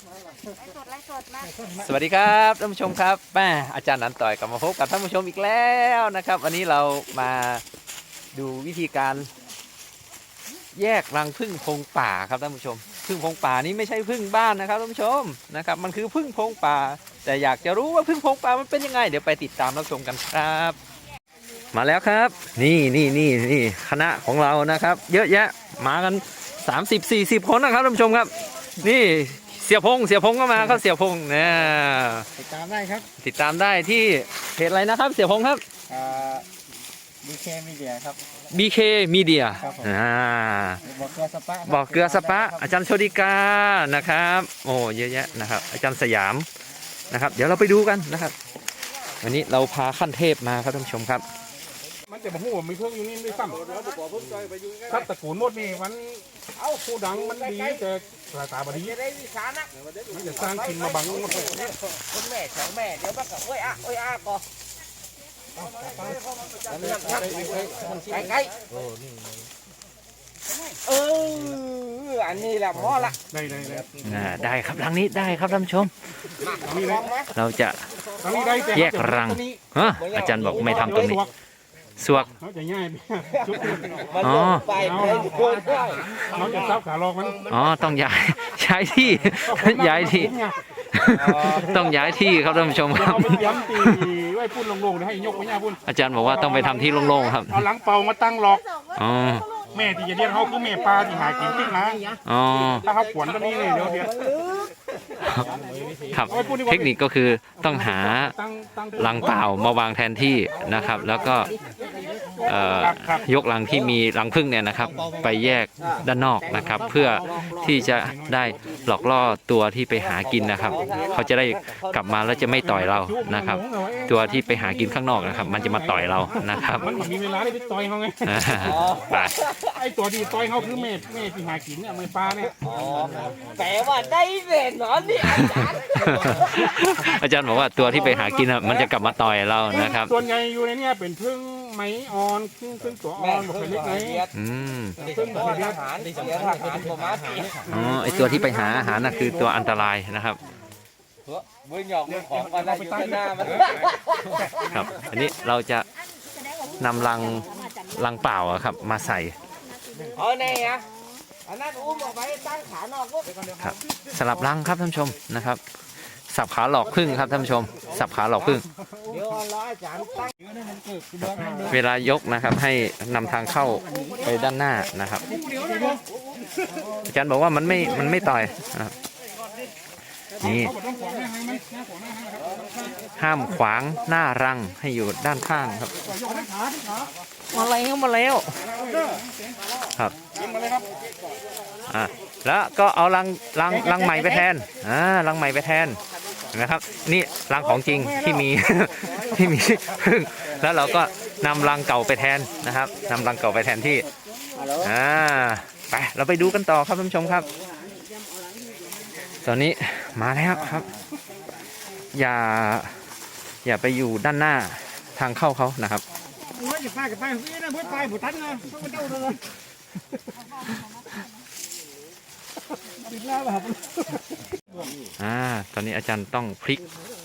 สดไล่สดมาสวัสดีครับท่านผู้ชมครับแม่อาจารย์นันต่อยกลับมาพบกับท่านผู้ชมอีกแล้วนะครับ วันนี้เรามาดูวิธีการ แยกรังผึ้งพงป่าครับท่านผู้ชมผึ้งพงป่านี้ไม่ใช่ผึ้งบ้านนะครับท่านผู้ชมนะครับ มันคือผึ้งพงป่า แต่อยากจะรู้ว่าผึ้งพงป่ามันเป็นยังไง เดี๋ยวไปติดตามรับชมกันครับ มาแล้วครับ นี่นี่นี่นี่คณะของเรานะครับ เยอะแยะมากัน 30 40 คนนะครับท่านผู้ชมครับ นี่ สียพงเสียพงก็มาครับเสียพงเนี่ยติดตามได้ครับ ติดตามได้ที่เพจอะไรนะครับ เสียพงครับดีเคมีเดียครับ BK Media ครับผมอ่าบอกเกลือสปะครับบอกเกลือสปะ อาจารย์โชติกานะครับ โอ้เยอะแยะนะครับ อาจารย์สยามนะครับ เดี๋ยวเราไปดูกันนะครับ วันนี้เราพาขั้นเทพมาครับท่านผู้ชมครับ มันจะบอกว่ามีเพิ่งอยู่นี่ด้วยซ้ำครับตระกูลหมดนี่มันเอ้าผู้ดังมันดีแต่สายตาบดีมันจะสร้างกินมาบังหมดเลยคนแม่สองแม่เดี๋ยวบักกับโอ้ยอะโอ้ยอะก่อนไก่ไก่เอออันนี้แหละพอละได้ได้ได้อ่าได้ครับรังนี้ได้ครับท่านผู้ชมตรงนี้เลยเราจะตรงนี้ได้แต่แยกรังตนี้ฮะอาจารย์บอกไม่ทำตรงนี้ สวก เขาจะง่ายไปจุดนี้มันอ๋อลงไปไปโดนด้วยเขาจะซับขาลอกมันอ๋อ ต้องย้าย ย้ายที่ ย้ายที่ ต้องย้ายที่ครับท่านผู้ชมคเดี๋ยวรับเอาไปเตรียมตีไว้พุ่นลงๆเดี๋ยวให้ยกไปย่าพุ่นอาจารย์บอกว่าต้องไปทำที่โล่งๆครับ เอาหลังเป่ามาตั้งหลอก อ๋อ แม่ที่จะเรียกเขาคือแม่ปลาที่หากินติ๊กนะอ๋อ ถ้าเขาขวนตัวนี้เลยเดี๋ยวเดี๋ยว ครับเทคนิคก็คือต้องหาตั้งตั้งลังเปล่ามาวางแทนที่นะครับ แล้วก็เอ่อยกลังที่มีรังผึ้งเนี่ยนะครับ ไปแยกด้านนอกนะครับ เพื่อที่จะได้หลอกล่อตัวที่ไปหากินนะครับ เขาจะได้กลับมาแล้วจะไม่ต่อยเรานะครับ ตัวที่ไปหากินข้างนอกนะครับ มันจะมาต่อยเรานะครับ มันมีเวลาได้ไปต่อยเขาไงอ่าไปไอ้ตัวที่ต่อยเขาคือแม่แม่ที่หากินเนี่ยแม่ปลาเนี่ยอ๋อแปลว่าได้แน่นอนนี่อาจารย์อาจารย์บอกว่าตัวที่ไปหากินอะมันจะกลับมาต่อยเรานะครับ ส่วนใหญ่อยู่ในเนี่ยเป็นพึ่งไหมอ่อนพึ่งพึ่งตัวอ่แม่อนบอกเพิ่เคงยเล็กไหมเรียนอืมพึ่งทหารเสียทหารประมาณปีอ๋อไอตัวที่ไปหาอาหารน่ะคือตัวอันตรายนะครับมือหยอกมือของกันได้อยู่ข้างหน้ามันครับ อันนี้เราจะนำลังลังเปล่าอะครับมาใส่เอาแน่อะ อันนั้นอุ้มออกไปตั้งขานอกปุ๊บครับ สลับลังครับท่านผู้ชมนะครับ สับขาหลอกพึ่งครับท่านผู้ชม สับขาหลอกพึ่ง เดี๋ยวรออาจารย์ตั้งเวลายกนะครับให้นำทางเข้าไปด้านหน้านะครับอาจารย์บอกว่ามันไม่มันไม่ต่อยนะครับนี่ห้ามขวางหน้ารังให้อยู่ด้านข้างครับ มาแล้วมาแล้วครับอะแล้วก็เอารังรังรังใหม่ไปแทนอ่ารังใหม่ไปแทนเห็นะครับ นี่รังของจริงที่มีที่มีพึ่งแล้วเราก็นำรังเก่าไปแทนนะครับนำรังเก่าไปแทนที่อ่าไปเราไปดูกันต่อครับท่านผู้ชมครับ ตอนนี้มาแล้วครับ อย่าอย่าไปอยู่ด้านหน้าทางเข้าเขานะครับ ว่าจะไปกับไปพี่นะเพื่อนไปบุตันนะต้องมาเจ้าเลยปิดหน้าแบบอ่า ตอนนี้อาจารย์ต้องพลิก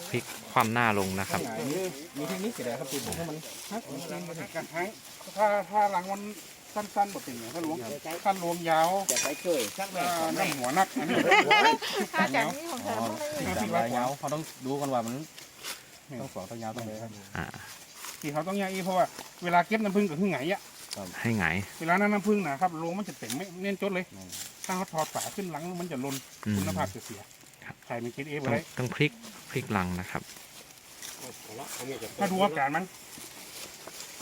พลิกความหน้าลงนะครับ มีเทคนิคอะไรครับติดให้มันกันให้ถ้าถ้าหลังมันสั้นๆหมดติ่งถ้าลวงสั้นลวงยาวจะไปเคยชักแม่อ่าน้ำหัวนักอันนี้อาจารย์นี่ของเธอติดลายยาวเขาต้องดูกันว่ามันต้องสอนต้องยาวต้องเลยครับอ่า ที่เขาต้องอย่างนี้เพราะว่าเวลาเก็บน้ำผึ้งกับผึ้งไงอะให้ไงายเวลานั้นน้ำผึ้งนะครับลงมันจะเต็มไม่เน้นจดเลยถ้าเขาถอดฝาขึ้นหลังมันจะลนอืมคุณภาพจะเสียใครไม่คิดเองต้องไว้ต้องพลิกพลิกลังนะครับ ถ้าดูอาการมัน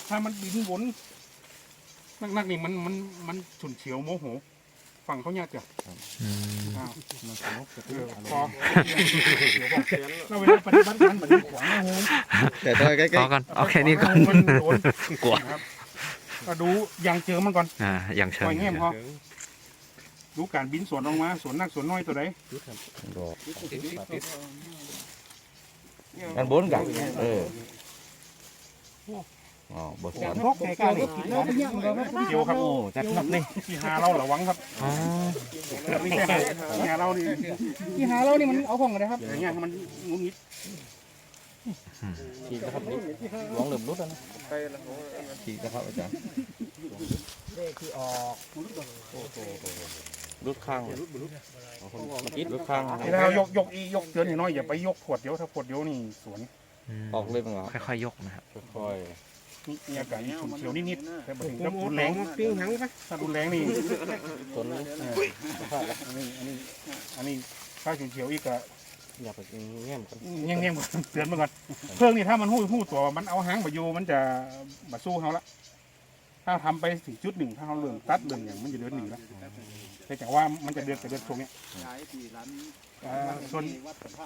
ถ้ามันบินวนนักๆนี่มันมันมันฉุนเฉียวโมโห ฝั่งเขาเนี่ยจ้ะอืมอ้าวเออพอแล้วเวลาปฏิบัติการแบบนี้ขวางโมโหแต่ตัวใกล้พอก่อนเอาแค่นี้ก่อนมันโดนกลัวนะครับก็ดูอย่างเจอมันก่อนอ่าอย่างเชิปล่งอยแง่มพอดูการบินสวนออกมาสวนนักสวนน้อยตัวใดกันบนกันเออ อ๋อบทสอนพกไก่กาเลยเกี่ยวครับโอ้จัดหนักนี่ที่หาเราระวังครับอ๋อนี่แค่ที่หาเรานี่ที่หาเรานี่มันเอาของอะไรครับอย่างเงี้ยมันงุนงิดฉีกนะครับนี่หลวงเหลือมรุดแล้วนะฉีกนะครับอาจารย์รุดข้างเลยเอาคนเมื่อกี้รุดข้างเวลายกยกอียกเตือนน้อยอย่าไปยกขวดเดียวถ้าขวดเดียวนี่สวนอืมออกเลยมั้งเหรอค่อยๆยกนะครับค่อยนี่ มีอาการฉุนเฉียวนิดๆแต่บ่ถึงกับรุนแรงปิ้งหังปะถ้ารุนแรงนี่ๆต้นนี้อันนี้อันนี้อันนี้ถ้าฉุนเฉียวอีกก็อย่าไปแง้มกันเงี้ยงๆเตือนมาก่อนเครื่องนี่ถ้ามันหู้หู้ตัวมันเอาหางมาโยมันจะมาสู้เขาละถ้าทำไปถึงจุดหนึ่งถ้าเขาเริ่มตัดเริ่มอย่างมันจะเดินหนีแล้วแต่จากว่ามันจะเดินแต่เดินช่วงเนี้ยเอ่อส่วน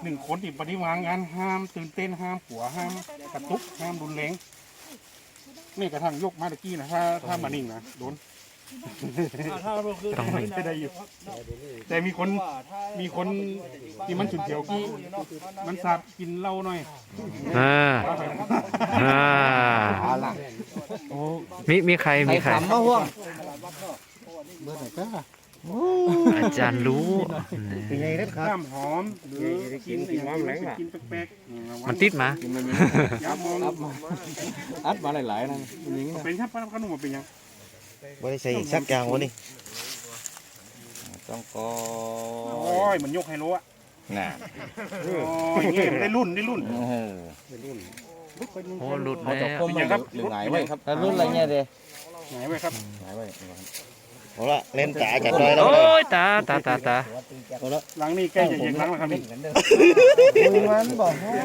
หนึ่งคนที่ปฏิวัติงานห้ามตื่นเต้นห้ามหัวห้ามกระตุกห้ามรุนแรง นี่กระทั่งยกมาตะกี้นะถ้าถ้ามานิ่งนะโดนต้องไม่ไม่ได้อยู่ แต่มีคนมีคนที่มันฉุนเฉียวกี้มันสาบกินเหล้าหน่อยอ่าอ่ามีมีใครมีใครอาจารย์รู้นี่ข้ามหอมหรือกินอย่างอื่นกินแปลกๆมันติดมาอย่ามองอัดมาหลายๆนะมันยิงนะเป็นครับขนมเป็นยังบ่ได้ใส่อีกสักอย่างวะนี่ต้องก็โอ้ยมันยกไฮโลอะน่ะโอ้ยนี่ได้รุ่นได้รุ่นโอ้โหโอ้หลุดเอาแล้จากวก้มเป็นไงครับหรือหงายไว้ครับแล้วรุ่นอะไรเนี่ยเด้ไหนไว้ครับหงายไว้ เอาละเล่นตาจัดเลยแล้วโอ้ยตาตาตาตาหลังนี่ใกล้จะเย็นหลังแล้วครับนี่มันบอกว่า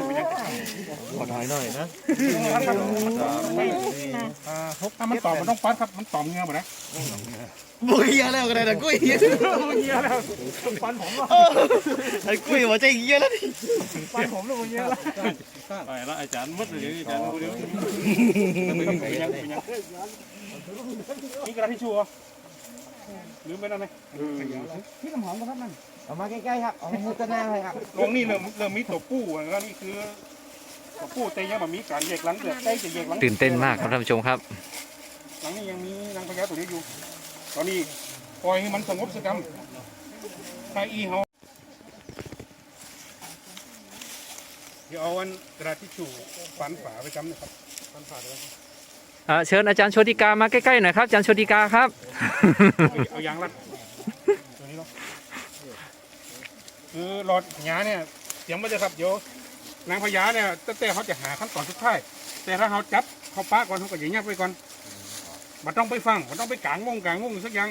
ขอถอยหน่อยนะถ้ามันตอบมันต้องปัดครับ มันตอบเงือหมดนะบุยเหี้ยแล้วก็ได้นะกุ้ยเหี้ยเงือแล้วปันผมว่าไอ้กุ้ยบ่ใจเหี้ยแล้วนี่ปันผมแล้วเงือแล้วไปแล้วอาจารย์มัดเลยอาจารย์เป็นยังเป็นยังนี่กระดาษทิชชู่เหรอลืมไปแล้วไหมพี่น้ำหอมครับนั่นเอามาใกล้ๆครับเอามือตะหน้าเลยครับลงนี่เริ่มเริ่มมีตัวปู้แล้วนี่คือตัวปู้แต่ยังแบบมีการแยกหลังเดือดใกล้จะแยกหลังตื่นเต้นมากครับท่านผู้ชมครับ หลังนี้ยังมีนางพญาตัวนี้อยู่ ตอนนี้ปล่อยให้มันสงบสกรรมถ้าอีเฮาเดี๋ยวเอาอันกระดาษทิชชู่ฟันฝาไปจำนะครับฟันฝาด้วยอ่า เชิญอาจารย์โชติกามาใกล้ๆหน่อยครับอาจารย์โชติกาครับเอายางรัดตัวนี้เนาะคือหลอดหยาเนี่ยเตรียมไว้เลยครับเดี๋ยวนางพญาเนี่ยตั้งแต่เขาจะหาขั้นตอนสุดท้ายแต่ถ้าเขาจับเขาปะก่อนเขาก็อย่าเงียบไปก่อนมันต้องไปฟังมันต้องไปกลางวงกลางวงสักอย่าง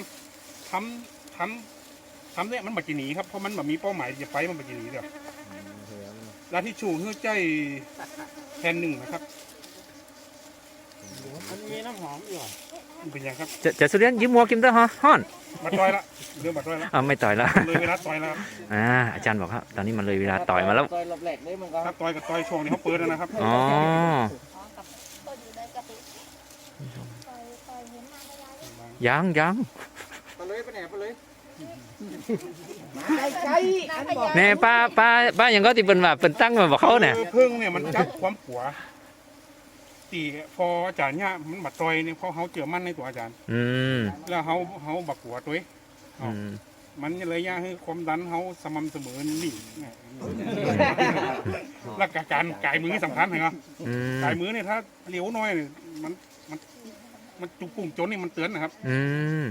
ทำทำทำเนี่ยมันบัจหนีครับเพราะมันแบบมีเป้าหมายจะไปมันบัจหนีเดียวแล้วที่ชูเพื่อใจแทนหนึ่งนะครับ มีน้ำหอมอยู่เป็นยังครับจะจะสุเรียนยิ้มมัวกิมเตอร์ฮะฮอนมาต่อยละเรื่องมาต่อยละอ่าไม่ต่อยล้วเลยเวลาต่อยแล้วอ่าอาจารย์บอกครับตอนนี้มันเลยเวลาต่อยมาแล้วต่อยรอบแรกเลยมันก็ถ้าต่อยกับต่อยช่วงนี้เขาเปิดแล้วนะครับอ๋อยังยังไปเลยไปไหนไปเลยใกล้ๆอันบอกแน่ป้าป้าป้ายังก็ติเป็นว่าเป็นตั้งมาบอกเขาเนี่ยพึ่งเนี่ยมันจับความผัว ตีพออาจารย์เนี่ยมันบัดต่อยเนี่ยพอเขาเจอมั่นในตัวอาจารย์ อืมแล้วเขาเขาบักหัวตัวเองอืมมันเลยยากให้ความดันเขาสม่ำเสมอนี่เนี่ยแล้วก็การกายมือสำคัญเหรออืมกายมือเนี่ยถ้าเหลียวน้อยเนี่ยมันมันมันจุกปุ่งโจนนี่มันเตือนนะครับ อืม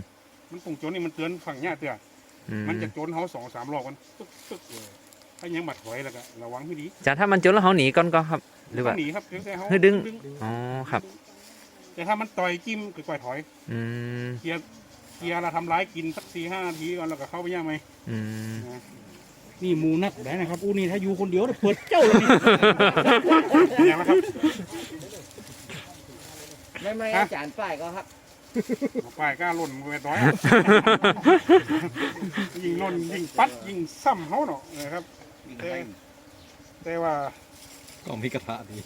มันปุ่งโจนนี่มันเตือนฝั่งเนี่ยเตือนอืมมันจะโจนเขาสองสามรอบกันตึ๊กตึ๊กเลยถ้ายังบัดถอยแล้วก็ระวังให้ดีอาจารย์ถ้ามันจนแล้วเขาหนีก่อนก็ครับ หรือว่า หนีครับเดี๋ยวแต่เขาให้ดึง อ๋อครับ แต่ถ้ามันต่อยจิ้มก็ก่อยถอย อืมเคลียร์เคลียร์เราทำร้ายกินสักสี่ห้านาทีก่อนแล้วก็เข้าไปย่างไหมอืมนี่หมูนักได้นะครับอู้นี่ถ้าอยู่คนเดียวเปิดเจ้าเลยนี่ อย่างละครับ ไม่ไม่อาจารย์ป้ายก็ครับ ป้ายกล้าล่นมือร้อยอะ ยิงล่นยิงปัดยิงซ้ำเขาเนาะนะครับ แต่แต่ว่า ก็มีกระทะดี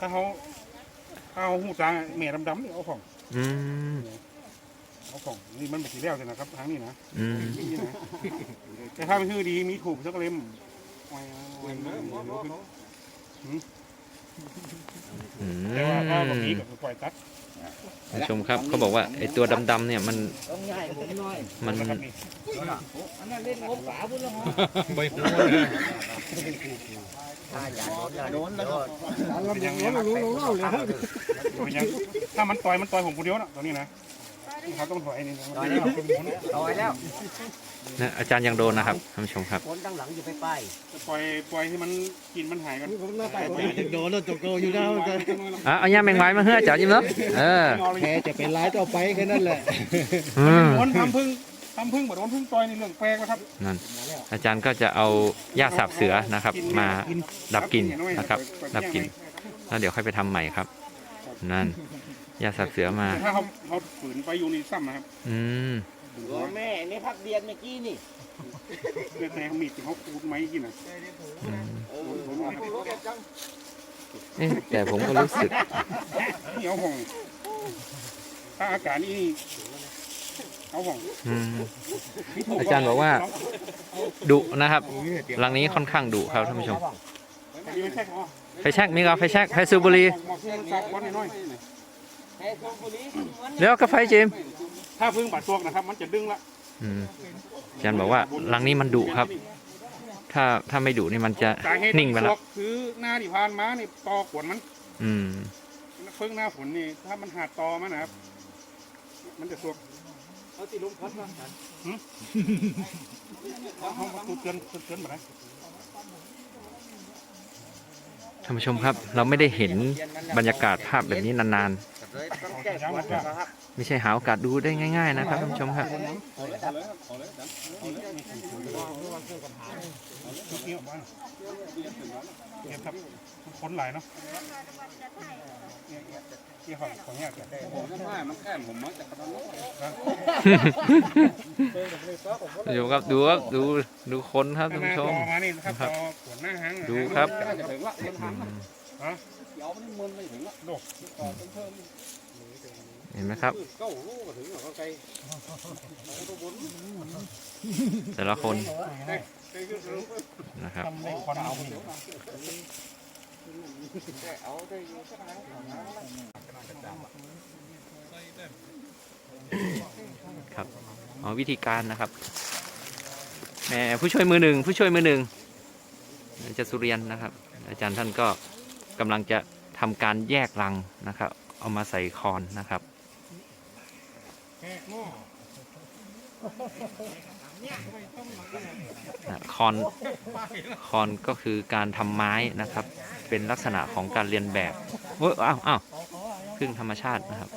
ถ้าเขาถ้าเขาหูจางแม่ดำๆนี่เอาของอืมเอาของนี่มันเป็นสีแล้วใช่นะครับทางนี้นะอืมนี่นะแต่ถ้ามันคือดีมีถูกสักเล่มไว้ไว้ไว้หืมอืแต่ว่าถ้าแบบนี้มก็คือปล่อยตัดท่าน ผู้ชมครับเขาบอกว่าไอ้ตัวดำๆเนี่ยมันต้องใหญ่ผมหน่อยมันนะครับนี่อันนั้นเล่นงบป๋าพุ่นละฮะใบหูโดนแล้วก็เป็นยังไงนะเป็นยังถ้ามันต่อยมันต่อยผมคนเดียวนะตรงนี้นะนี่เขาต้องถอยนี่นะมันเป็นหมุนต่อยแล้ว นะอาจารย์ยังโดนนะครับท่านผู้ชมครับ คนตั้งหลังอยู่ไปป้ายปล่อยปล่อยให้มันกินมันหายกันโดนแล้วจบโกอยู่แล้วกันอะเอาย่าแมงไม้มาเฮ้ออาจารย์ยิ้มเนาะเออแค่จะเป็นร้ายต่อไปแค่นั้นแหละอืมโดนทำพึ่งทำพึ่งแบบโดนพึ่งต่อยในเรื่องแปลกนะครับนั่นอาจารย์ก็จะเอาหญ้าสาบเสือนะครับ มาดับกลิ่นนะครับ ดับกลิ่นแล้วเดี๋ยวค่อยไปทำใหม่ครับ นั่นหญ้าสาบเสือมาถ้าเขาเขาฝืนไปอยู่ในซ้ำนะครับ อืม โอ้แม่นี่พักเรียนเมื่อกี้นี่เรื่องในเขามีดที่เขาคูดไม้กินนะอืมผมว่าเอ๊ะแต่ผมก็รู้สึกนี่เอาห้องถ้าอากาศนี่เอาห้องอืมอาจารย์บอกว่าดุนะครับรังนี้ค่อนข้างดุครับท่านผู้ชมอันนี้ไม่ใช่อ๋อไฟแช็กมีกับไฟแช็กไฟซูบุรีหมอกเส้นซักวันน้อยแค่คนคนนี้เดี๋ยวก็ไฟเจมส์ๆ ถ้าพึ่งบาดซวกนะครับ มันจะดึงละอืมอาจารย์บอกว่ารังนี้มันดุครับ ถ้าถ้าไม่ดุนี่มันจะสาเหตุนิ่งไปซแล้ววกคือหน้าที่ผ่านมานี่ตอขวนมันอืม พึ่งหน้าฝนนี่ถ้ามันหาดตอมันนะครับ มันจะซวกเขาติลุมพัดมาเขามาตูเตือนเตือนมาไหนท่านผู้ชมครับ เราไม่ได้เห็นบรรยากาศภาพแบบนี้นาน ต้องแก้ขวดนะครับไม่ใช่หาโอกาสดูได้ง่าย ๆ นะครับท่านผู้ชมครับเก็บครับคนหลายเนาะที่ของของเนี่ยแต่ผมก็ว่มันแค่ผมมาจากกระดานท่านผู้ชมครับดูครับดูดูคนครับท่านผู้ชมครับต่อขวนหน้าหางดูครับน่ถึงละ เห็นไหมครับ แต่ละคนนะครับควันเอาอยู่ครับอ๋อวิธีการนะครับแหมผู้ช่วยมือหนึ่งผู้ช่วยมือหนึ่งอาจารย์สุเรียนนะครับ อาจารย์ท่านก็กำลังจะทำการแยกรังนะครับ เอามาใส่คอนนะครับ นะคอนคอนก็คือการทำไม้นะครับ เป็นลักษณะของการเรียนแบบเว้ยอ้าวอ้าวพึ่งธรรมชาตินะครับ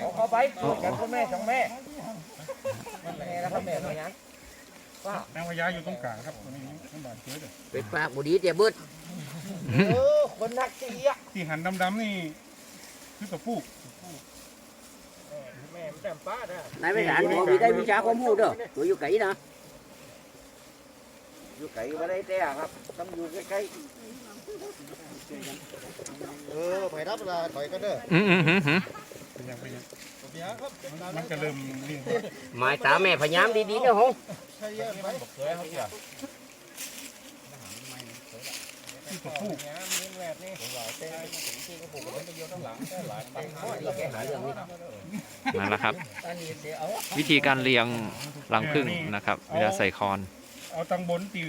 เอาเข้าไปกันพ่อแม่สองแม่มันแม่แล้วพ่อแม่มายังนางพญาอยู่ตรงกลางครับตรงนี้น้ำบาดเชื้อเด้อเป็นปากบุดีเดี๋ยวบึดเออคนนักเสียที่หันดำๆนี่คือตัวผู้ นายไม่หลานหัวมีได้วิชาความรู้เด้อตัวอยู่ไกลนะอยู่ไกลก็ได้แต่ครับต้องอยู่ใกล้เออไปรับละถอยก็เด้ออืมอืมอืมอืมเป็นยังเป็นยังมันจะเริ่มเลี้ยงๆหมายตาแม่พยายามดีๆเด้อฮง ที่ตัวผู้นั่นแหละครับ วิธีการเรียงรังผึ้งนะครับ เวลาใส่คอน เอาตังบนตี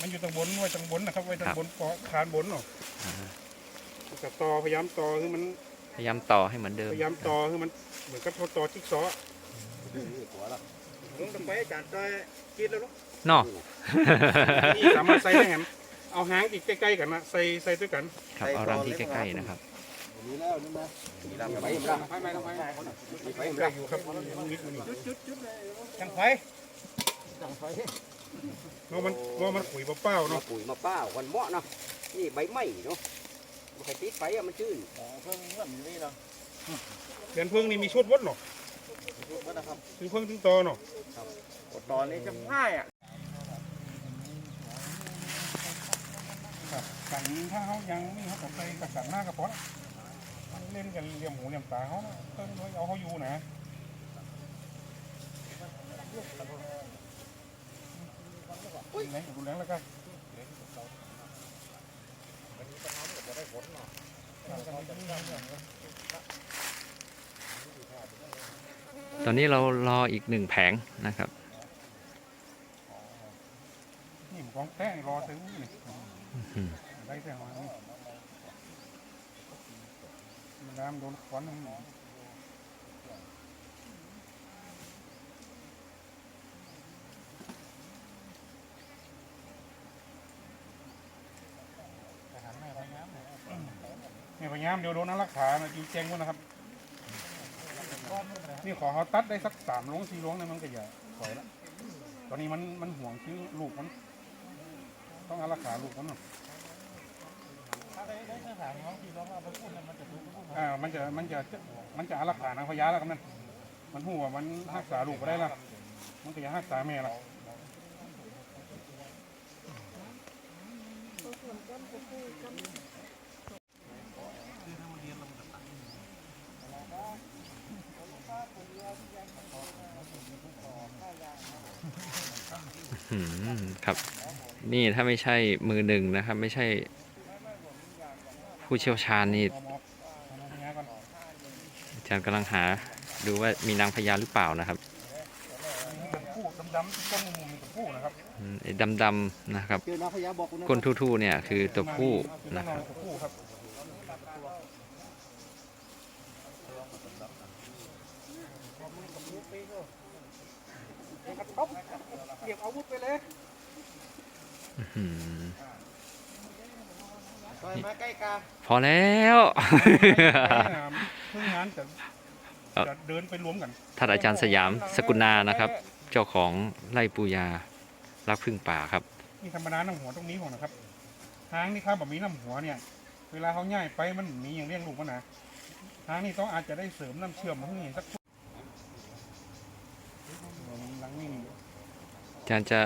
มันอยู่ตังบนไว้ตังบนนะครับไว้ตังบนเกาะคานบนเนาะอ่ากับต่อพยายามต่อคือมันพยายามต่อให้เหมือนเดิมพยายามต่อคือมันเหมือนกับเขาต่อจิ๊กซอว์ผมต้องไปอาจารย์ต้อยคิดแล้วเนาะเนอกนี่สามารถใส่ได้แหม เอาหางอีกใกล้ๆกันนะใส่ใส่ด้วยกันครับเอารังที่ใกล้ๆนะครับไปไปไปไปไปได้อยู่ครับนิดนึงจุดจุดจังไฟจังไฟว่ามันว่ามันขุยเปล่าๆมาเนาะปุ๋ยมาป้าวันเหมาะเนาะนี่ใบไม้เนาะมันใครติดไฟอะมันชื้นเดือนพึ่งนี่มีชุดวัดเนาะถึงพึ่งถึงตอเนาะตอนนี้จะง่ายอะ ครับ กันถ้าเขายังนี่เขากับไปกับกันหน้ากระป๋องมันเล่นกันเหลี่ยมหูเหลี่ยมตาเขานะเพิ่งเอาเขาอยู่นะไหนดูแลแล้วกันตอนนี้เรารออีกหนึ่งแผงนะครับนี่ของแท้นี่รอซื้อนี่อืม ได้แต่มานี่มันน้ำโดนควันนี่เนี่พยายามเดี๋ยวโดนนักรักษาจีเจงวะนะครับ นี่ขอเขาตัดได้สักสามลวงสี่ลวงเนี่ยมันก็อย่าถอยละตอนนี้มันมันห่วงชื่อลูกมัน ต้องอารักษาลูกมันหน่อย อ่ามันจะมันจะมันจะอารักษานางพญาแล้วกันนั่นมันหัวมันรักษาลูกก็ได้ละมันก็อย่ารักษาแม่ละครับ นี่ถ้าไม่ใช่มือหนึ่งนะครับ ไม่ใช่ ผู้เชี่ยวชาญนี่พอหมอเอานางพญาก่อนอาจารย์กำลังหาดูว่ามีนางพญาหรือเปล่านะครับตัวผู้ดำๆที่ก้นมุมๆมีตัวผู้นะครับอืมไอ้ดำๆนะครับเจอน้าพญาบอกกูนะก้นทู่ๆเนี่ยคือตัวผู้คือนะน้คองรับตัวผู้ครับเก็บอาวุธไปเลย อืมถอยมาใกล้กาพอแล้ว เพิ่งงานจะจะเดินไปรวมกันท่านอาจารย์สยามสกุณานะครับ เจ้าของไร่ปูยารักพึ่งป่าครับ นี่ธรรมดาน้ำหัวตรงนี้ของนะครับทางนี่ครับแบบมีน้ำหัวเนี่ย เวลาเขาย่ายไปมันมีอย่างเลี้ยงลูกมันนะทางนี่ต้องอาจจะได้เสริมน้ำเชื่อมให้สักหลังนี่นี่อาจารย์จะ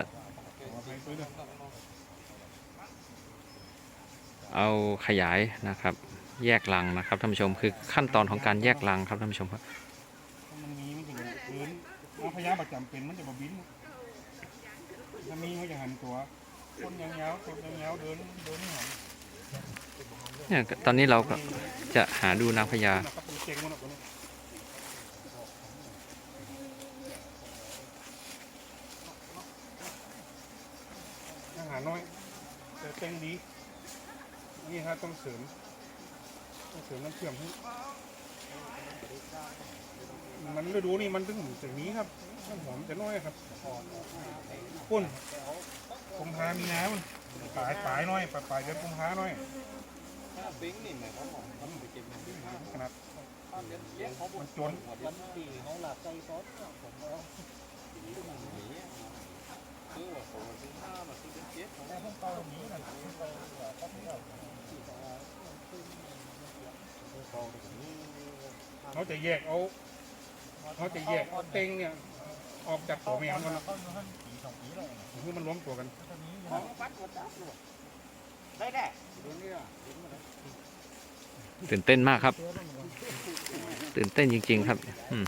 ขอไปด้วยด้วย เอาขยายนะครับ แยกรังนะครับท่านผู้ชมคือขั้นตอนของการแยกรังครับท่านผู้ชมครับมันมีมันจะเดินเอาพยาประจำเป็นมันจะมาบินถ้ามีมันจะหันตัวคนยาวๆคนยาวๆเดินเดินไม่หันเนี่ยตอนนี้เราก็จะหาดูนางพญานะครับเป็นเก่งมันออกตัวนี้อาหารน้อยแต่เก่งดี นี่ฮะต้องเสริมต้องเสริมน้ำเชื่อมให้มันฤดูนี่มันถึงถึงนี้ครับน้ำหอมจะน้อยครับปุ้นกุมภามีนามันปลายปลายน้อยปลายปลายเดือนกุมภาน้อยขนาดมันจนเขา จะแยกเอาเขาจะแยกเอาเต็งเนี่ยออกจากตัวแมวมันนะคือมันรวมตัวกันได้แน่ตื่นเต้นมากครับ ตื่นเต้นจริง ๆ ครับอืม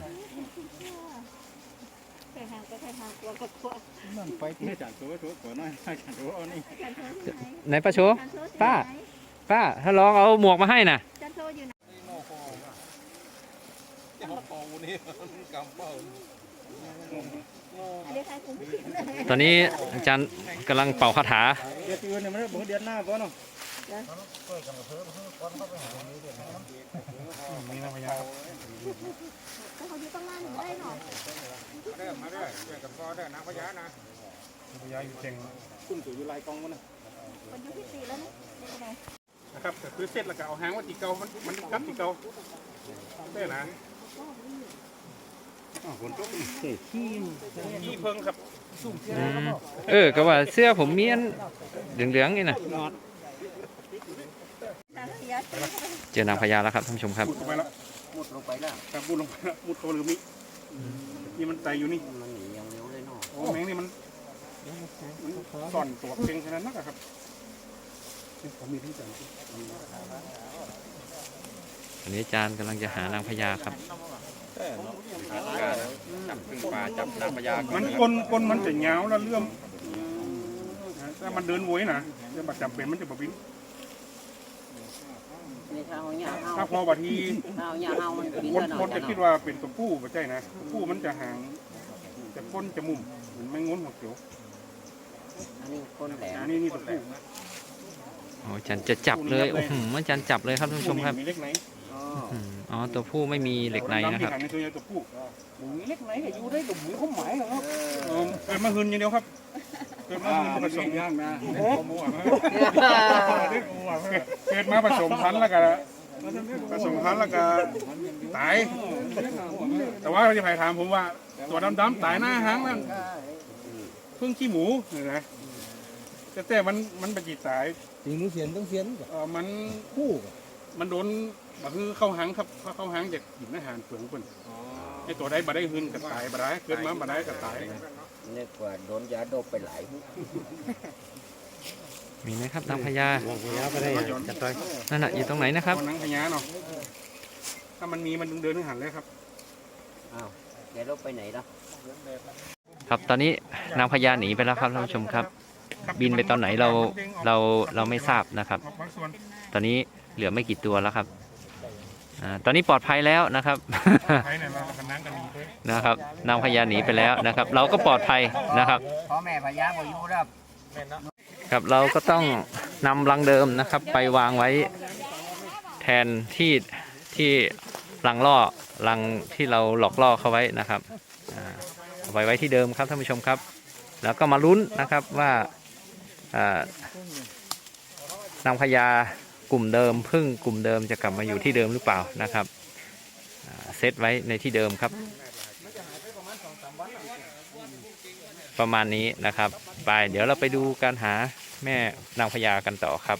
ใครทางก็ใครทางกลัวก็กลัวนั่นไปที่จัดตัวตัวตัวน้อยจัดตัวเอานี่จันโทที่ไหนไหนป้าโชจันโทที่ป้าไหนป้า ถ้าลองเอาหมวกมาให้นะ จันโทอยู่ไหน อันนี้ใครคุมผิดเลยตอนนี้อาจารย์กำลังเป่าคาถา เดือนเนี่ยมันบอกเดือนหน้าก่อนเนาะมีนพยาครับถ้าเขาอยู่ต้องล่างได้หน่อยพยาอยู่เก่งคุณตัวอยู่ลายกองมันนะคนอยู่ที่สี่แล้วนี่เป็นไงนะครับแต่คือเสร็จแล้วก็เอาหางว่าตีเกามันมันกับตีเกาได้นะ ขี้ยี่เพิ่งครับอืมเออก็ว่าเสื้อผมเมียนเหลืองๆนี่นะทางเสียเจอนางพญาแล้วครับท่านผู้ชมครับ มุดลงไปแล้วมุดลงไปแล้วครับมุดลงไปแล้วมุดเข้าไปลึกนี่นี่มันไตอยู่นี่มันหนีอย่างเร็วเลยเนาะโอ้แมงนี่มันมันซ่อนตัวเก่งขนาดนั้นนักอะครับนี่ผมมีที่จัง อันนี้อาจารย์กำลังจะหานางพญาครับป่าจับนางพญามันกลนกลนมันจะยาวแล้วเลื่อมถ้ามันเดินโวยนะจะมาจำเป็นมันจะบบินนี่ถ้าเอาเนี่ยเอาถ้าพอบางทีถ้าเอาเนี่ยเอามันบินคนแล้วคนเนาะจะคิดว่าเป็นตัวผู้ไม่ใช่นะตัวผู้มันจะห่างจะก้นจะมุมเหมือนไม่งนหัวเขียวอันนี้คนแหลมอันนี้นี่ตัวผู้ โอ้อาจารย์จะจับเลย โอ้โหอาจารย์จับเลยครับท่านผู้ชมครับ มีเล็กไหน อ๋ออืมอ๋อตัวผู้ไม่มีเหล็กในนะครับดำที่ขังในตัวใหญ่ตัวผู้หมูเล็กไหนก็อยู่ได้กับหมูเขาหมายเหรอครับเออเกิดมาหืนอย่างเดียวครับเกิดมาหืนผสมย่างนะเกิดเกิดมาผสมพันธุ์แล้วก็ผสมพันธุ์แล้วก็ตาย แต่ว่าที่ไผ่ถามผมว่า ตัวดำๆตายหน้าหางนั่นเพิ่งขี้หมูนี่นะแต่แต่มันมันเป็นจีตายจริงรู้เสียนต้องเสียนเออมันคู่ มันโดนแบบคือเข้าหางครับเข้าเข้าหางจากหินอาหารเปลืองคนไอตัวได้บ่ได้หืนก็ตายบ่ได้เกิดมาบ่ได้ก็ตายนึกว่าโดนยาโดบไปหลายหุ้มีไหมครับนางพญาก็ได้จะต่อยนั่นน่ะอยู่ตรงไหนนะครับตัวนังพญาเนาะถ้ามันมีมันเดินหันเลยครับอ้าวแกโดบไปไหนล่ะครับตอนนี้นางพญาหนีไปแล้วครับท่านผู้ชมครับ บินไปตอนไหนเราเราเราไม่ทราบนะครับบางส่วนตอนนี้ เหลือไม่กี่ตัวแล้วครับอ่าตอนนี้ปลอดภัยแล้วนะครับไทยเนี่ยเรากันนั่งกันดีเลยนะครับนางพญาหนีไปแล้วนะครับ เราก็ปลอดภัยนะครับ พ่อแม่พญาบ่อยู่แล้ว ครับเราก็ต้องนำรังเดิมนะครับไปวางไว้แทนที่ที่รังล่อรังที่เราหลอกล่อเขาไว้นะครับอ่าเอาไว้ไว้ที่เดิมครับท่านผู้ชมครับ แล้วก็มาลุ้นนะครับว่าอ่านางพญา กลุ่มเดิมพึ่งกลุ่มเดิมจะกลับมาอยู่ที่เดิมหรือเปล่านะครับเซตไว้ในที่เดิมครับ ประมาณนี้นะครับ ไปเดี๋ยวเราไปดูการหาแม่นางพญากันต่อครับ